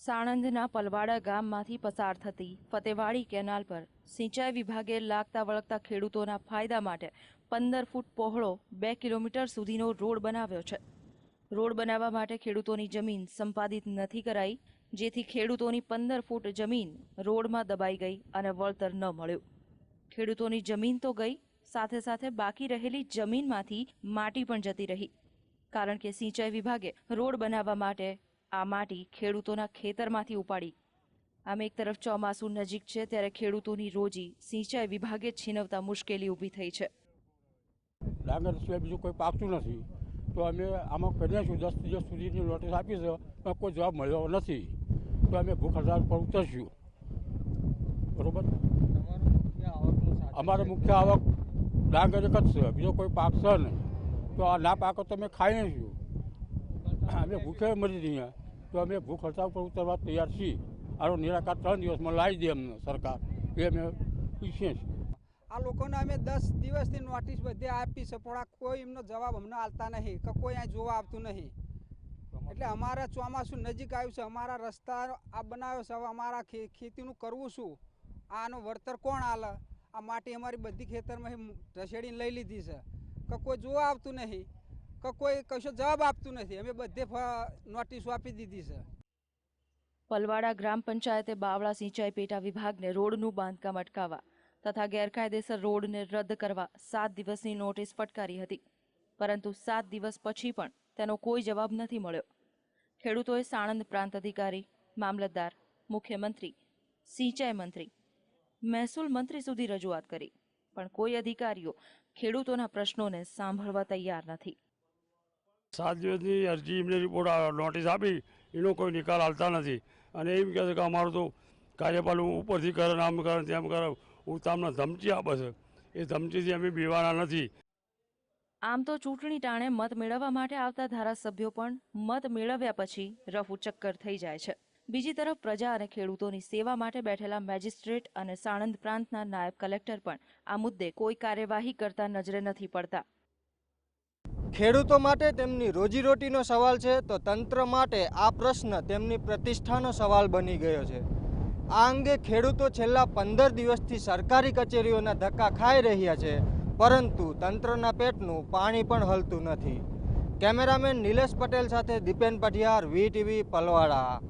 સાણંદના પલવાડા ગામમાંથી પસાર થતી ફતેવાડી કેનાલ પર સિંચાઈ વિભાગે લાગતા વળગતા ખેડૂતોના ફાયદા માટે પંદર ફૂટ પહોળો બે કિલોમીટર સુધીનો રોડ બનાવ્યો છે. રોડ બનાવવા માટે ખેડૂતોની જમીન સંપાદિત નથી કરાઈ, જેથી ખેડૂતોની પંદર ફૂટ જમીન રોડમાં દબાઈ ગઈ અને વળતર ન મળ્યું. ખેડૂતોની જમીન તો ગઈ, સાથે સાથે બાકી રહેલી જમીનમાંથી માટી પણ જતી રહી. કારણ કે સિંચાઈ વિભાગે રોડ બનાવવા માટે આ માટી ખેડૂતોના ખેતરમાંથી ઉપાડી. આમ એક તરફ ચોમાસું નજીક છે, ત્યારે ખેડૂતોની રોજી સિંચાઈ વિભાગે છીનવતા મુશ્કેલી ઊભી થઈ છે. ડાંગર સિવાય બીજું કોઈ પાકતું નથી. તો અમે આમાં કરીએ છું દસ દિવસ સુધીની નોટિસ આપી છે, પણ કોઈ જવાબ મળ્યો નથી. તો અમે ભૂખ હડતાલ પર ઉતરશું. બરોબર? અમારે મુખ્ય આવક ડાંગર એક જ છે, બીજો કોઈ પાક છે નહીં. તો આ ના પાકો તો અમે નહીં છીએ અમે ભૂખે મરી જઈએ તો અમે ભૂખ હડતાલ પર ઉતરવા તૈયાર છીએ. આનો નિરાકાર ત્રણ દિવસમાં લાવી દે અમને સરકાર. એ અમે પૂછીએ છીએ. આ લોકોને અમે દસ દિવસથી નોટિસ બધે આપી છે, પણ આ કોઈ એમનો જવાબ અમને આલતા નહીં કે કોઈ અહીં જોવા આવતું નહીં. એટલે અમારા ચોમાસું નજીક આવ્યું છે, અમારા રસ્તા આ બનાવ્યો છે, હવે અમારા ખેતીનું કરવું શું? આનું વળતર કોણ આલે? આ માટી અમારી બધી ખેતરમાં રસેડીને લઈ લીધી છે. કે કોઈ જોવા આવતું નહીં? કોઈ કશો જવાબ આપતું નથી. અમે બધે નોટિસો આપી દીધી છે. પલવાડા ગ્રામ પંચાયતે બાવળા સિંચાઈ પેટા વિભાગને રોડનું બાંધકામ અટકાવવા તથા ગેરકાયદેસર રોડને રદ કરવા સાત દિવસની નોટિસ ફટકારી હતી. પરંતુ સાત દિવસ પછી પણ તેનો કોઈ જવાબ નથી મળ્યો. ખેડૂતોએ સાણંદ પ્રાંત અધિકારી, મામલતદાર, મુખ્યમંત્રી, સિંચાઈ મંત્રી, મહેસૂલ મંત્રી સુધી રજૂઆત કરી. પણ કોઈ અધિકારીઓ ખેડૂતોના પ્રશ્નોને સાંભળવા તૈયાર નથી. સાત દિવસની અરજી એમને રિપોર્ટ નોટિસ આપી, એનો કોઈ નિકાલ હાલતા નથી. અને એમ કહે છે કે અમારું તો કાર્યપાલક ઉપરથી કરે આમ કરે તેમ કરે ઉતામને ધમકી આપે છે. એ ધમકીથી અમે બીવાના નથી. આમ તો ચૂંટણી ટાણે મત મેળવવા માટે આવતા ધારાસભ્યો પણ મત મેળવ્યા પછી રફુ ચક્કર થઈ જાય છે. બીજી તરફ પ્રજા અને ખેડૂતોની સેવા માટે બેઠેલા મેજિસ્ટ્રેટ અને સાણંદ પ્રાંતના નાયબ કલેક્ટર પણ આ મુદ્દે કોઈ કાર્યવાહી કરતા નજરે નથી પડતા. ખેડૂતો માટે તેમની રોજીરોટીનો સવાલ છે, તો તંત્ર માટે આ પ્રશ્ન તેમની પ્રતિષ્ઠાનો સવાલ બની ગયો છે. આ અંગે ખેડૂતો છેલ્લા પંદર દિવસથી સરકારી કચેરીઓના ધક્કા ખાઈ રહ્યા છે, પરંતુ તંત્રના પેટનું પાણી પણ હલતું નથી. કેમેરામેન નિલેશ પટેલ સાથે દીપેન પઢિયાર, વી ટીવી, પલવાડા.